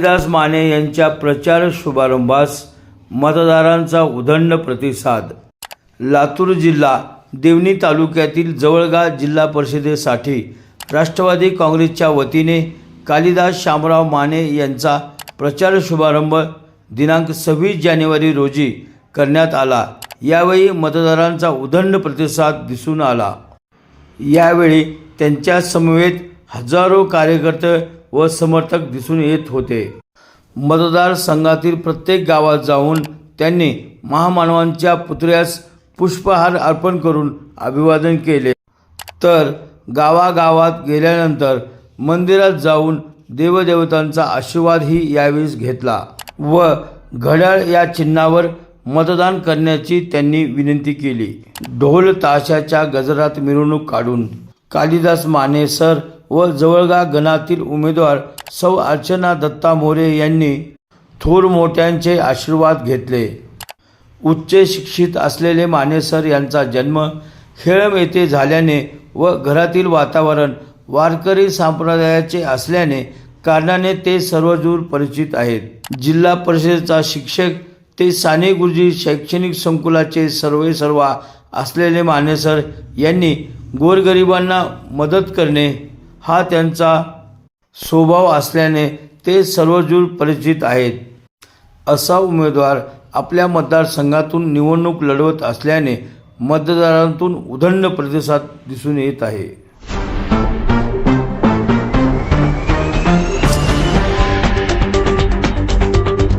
कालिदास माने यांच्या प्रचार शुभारंभास मतदारांचा उदंड प्रतिसाद. लातूर जिल्हा देवणी तालुक्यातील जवळगा जिल्हा परिषदेसाठी राष्ट्रवादी काँग्रेसच्या वतीने कालिदास शामराव माने यांचा प्रचार शुभारंभ दिनांक सव्वीस जानेवारी रोजी करण्यात आला. यावेळी मतदारांचा उदंड प्रतिसाद दिसून आला. यावेळी त्यांच्या समवेत हजारो कार्यकर्ते व समर्थक दिसून येत होते. मतदारसंघातील प्रत्येक गावात जाऊन त्यांनी महामानवांच्या पुतळ्यास पुष्पहार अर्पण करून अभिवादन केले. तर गावागावात गेल्यानंतर मंदिरात जाऊन देवदेवतांचा आशीर्वादही यावेळी घेतला व घड्याळ या चिन्हावर मतदान करण्याची त्यांनी विनंती केली. ढोल ताशाच्या गजरात मिरवणूक काढून कालिदास माने सर व जवळगा गणातील उमेदवार सौ अर्चना दत्ता मोरे यांनी थोर मोठ्यांचे आशीर्वाद घेतले. उच्च शिक्षित असलेले मानेसर यांचा जन्म खेळम येथे झाल्याने व घरातील वातावरण वारकरी संप्रदायाचे असल्याने कारणाने ते सर्वदूर परिचित आहेत. जिल्हा परिषदेचा शिक्षक ते साने गुरुजी शैक्षणिक संकुलाचे सर्वे सर्वा असलेले मानेसर यांनी गोरगरिबांना मदत करणे हा त्यांचा स्वभाव असल्याने ते सर्वजूर परिचित आहेत. असा उमेदवार आपल्या मतदारसंघातून निवडणूक लढवत असल्याने मतदारांतून उदंड प्रतिसाद दिसून येत आहे.